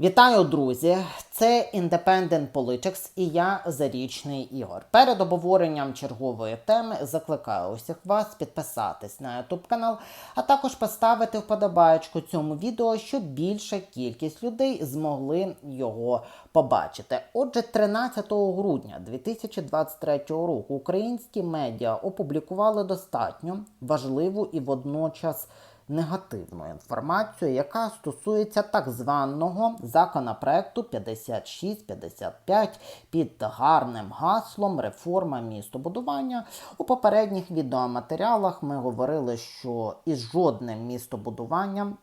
Вітаю, друзі! Це Independent Politics і я Зарічний Ігор. Перед обговоренням чергової теми закликаю усіх вас підписатись на YouTube канал, а також поставити вподобаєчку цьому відео, щоб більша кількість людей змогли його побачити. Отже, 13 грудня 2023 року українські медіа опублікували достатньо важливу і водночас негативну інформацію, яка стосується так званого законопроекту 5655 під гарним гаслом реформа містобудування. У попередніх відеоматеріалах ми говорили, що із жодним містобудуванням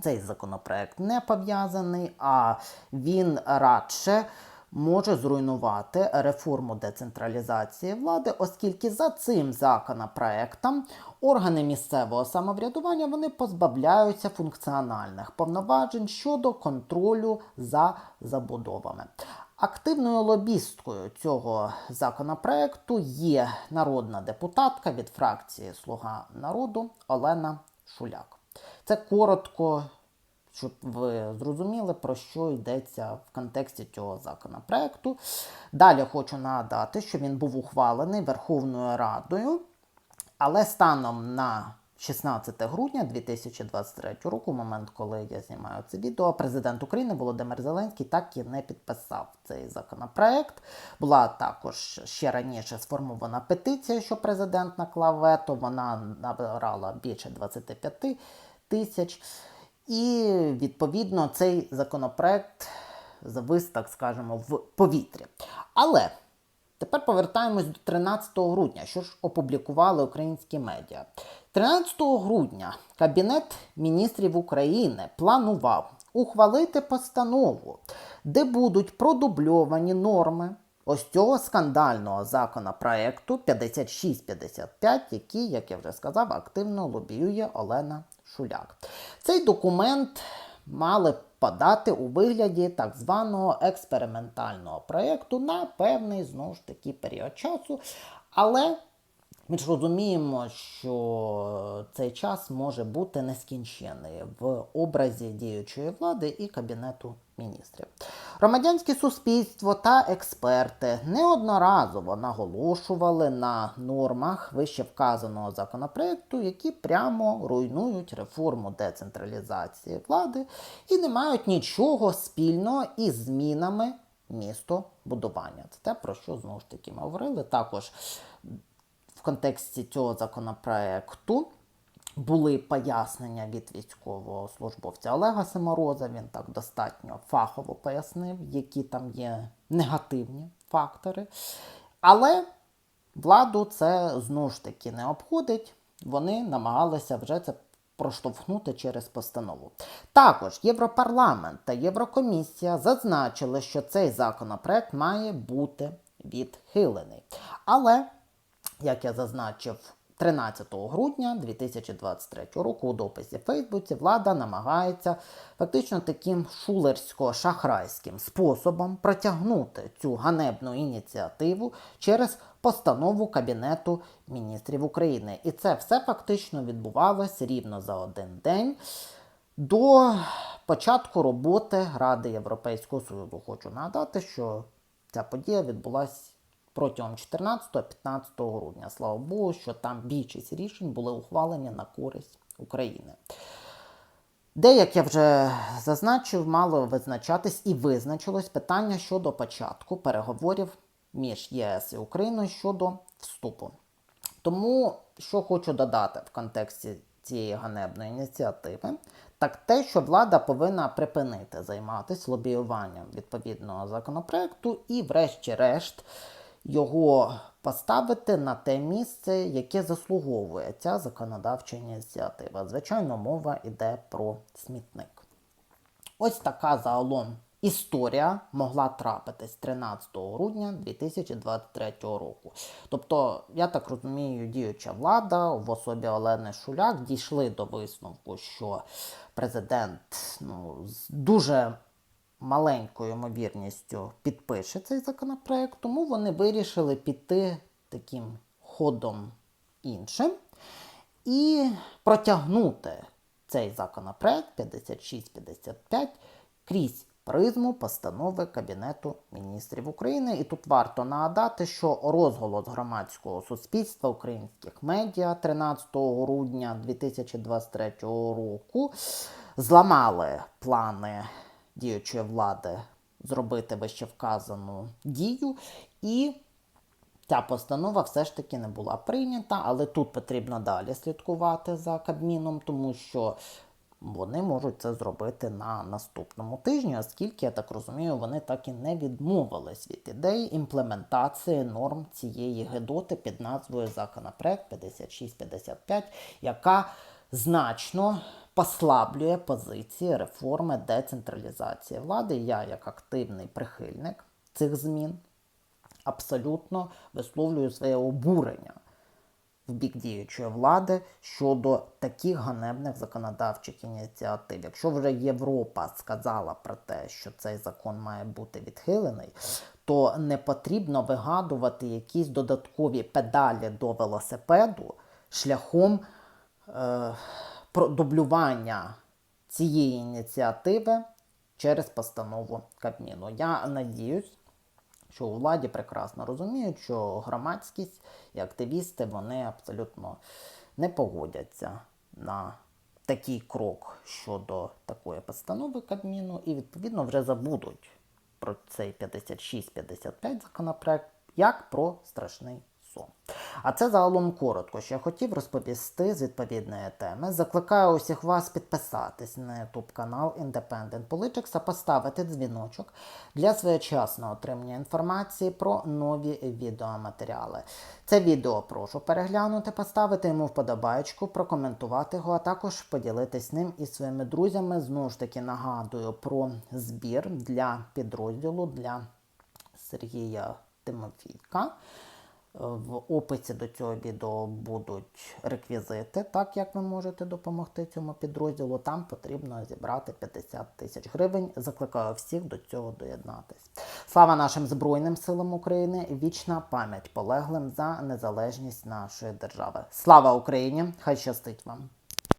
цей законопроект не пов'язаний, а він радше може зруйнувати реформу децентралізації влади, оскільки за цим законопроектом органи місцевого самоврядування вони позбавляються функціональних повноважень щодо контролю за забудовами. Активною лобісткою цього законопроекту є народна депутатка від фракції Слуга народу Олена Шуляк. Це коротко щоб ви зрозуміли, про що йдеться в контексті цього законопроекту. Далі хочу нагадати, що він був ухвалений Верховною Радою, але станом на 16 грудня 2023 року, момент, коли я знімаю це відео, президент України Володимир Зеленський так і не підписав цей законопроект. Була також ще раніше сформована петиція, що президент наклав вето. Вона набирала більше 25 тисяч. І відповідно цей законопроект завис, так скажемо, в повітрі. Але тепер повертаємось до 13 грудня, що ж опублікували українські медіа. 13 грудня Кабінет міністрів України планував ухвалити постанову, де будуть продубльовані норми. Ось цього скандального законопроекту 5655, який, як я вже сказав, активно лобіює Олена Шуляк. Цей документ мали подати у вигляді так званого експериментального проєкту на певний знову ж таки період часу. Але ми ж розуміємо, що цей час може бути нескінчений в образі діючої влади і кабінету міністрів. Громадянське суспільство та експерти неодноразово наголошували на нормах вище вказаного законопроекту, які прямо руйнують реформу децентралізації влади і не мають нічого спільного із змінами містобудування. Це те, про що знову ж таки ми говорили. Також в контексті цього законопроекту були пояснення від військового службовця Олега Семороза. Він так достатньо фахово пояснив, які там є негативні фактори. Але владу це знову ж таки не обходить. Вони намагалися вже це проштовхнути через постанову. Також Європарламент та Єврокомісія зазначили, що цей законопроект має бути відхилений. Але як я зазначив 13 грудня 2023 року у дописі в Фейсбуці влада намагається фактично таким шулерсько-шахрайським способом протягнути цю ганебну ініціативу через постанову Кабінету міністрів України. І це все фактично відбувалося рівно за один день. До початку роботи Ради Європейського Союзу хочу нагадати, що ця подія відбулася протягом 14-15 грудня. Слава Богу, що там більшість рішень були ухвалені на користь України. Де, як я вже зазначив, мало визначатись і визначилось питання щодо початку переговорів між ЄС і Україною щодо вступу. Тому, що хочу додати в контексті цієї ганебної ініціативи, так те, що влада повинна припинити займатися лобіюванням відповідного законопроекту і, врешті-решт, його поставити на те місце, яке заслуговує ця законодавча ініціатива. Звичайно, мова йде про смітник. Ось така загалом історія могла трапитись 13 грудня 2023 року. Тобто, я так розумію, діюча влада в особі Олени Шуляк дійшли до висновку, що президент ну, дуже маленькою ймовірністю підпише цей законопроект, тому вони вирішили піти таким ходом іншим і протягнути цей законопроект 56-55 крізь призму постанови Кабінету міністрів України. І тут варто нагадати, що розголос громадського суспільства українських медіа 13 грудня 2023 року зламали плани діючої влади зробити вище вказану дію. І Ця постанова все ж таки не була прийнята, але тут потрібно далі слідкувати за Кабміном, тому що вони можуть це зробити на наступному тижні, оскільки, я так розумію, вони так і не відмовились від ідеї імплементації норм цієї гедоти під назвою законопроект 5655, яка значно послаблює позиції реформи децентралізації влади. Я, як активний прихильник цих змін, абсолютно висловлюю своє обурення в бік діючої влади щодо таких ганебних законодавчих ініціатив. Якщо вже Європа сказала про те, що цей закон має бути відхилений, то не потрібно вигадувати якісь додаткові педалі до велосипеду шляхом е, продублювання цієї ініціативи через постанову Кабміну. Я надіюсь, що у владі прекрасно розуміють, що громадськість і активісти вони абсолютно не погодяться на такий крок щодо такої постанови Кабміну, і відповідно вже забудуть про цей 56-55 законопроект як про страшний. А це загалом коротко, що я хотів розповісти з відповідної теми. Закликаю усіх вас підписатись на YouTube канал Independent Politics, а поставити дзвіночок для своєчасного отримання інформації про нові відеоматеріали. Це відео прошу переглянути, поставити йому вподобайку, прокоментувати його, а також поділитись ним із своїми друзями. Знову ж таки нагадую про збір для підрозділу для Сергія Тимофійка. В описі до цього відео будуть реквізити, так як ви можете допомогти цьому підрозділу. Там потрібно зібрати 50 тисяч гривень. Закликаю всіх до цього доєднатись. Слава нашим Збройним силам України! Вічна пам'ять полеглим за незалежність нашої держави. Слава Україні! Хай щастить вам!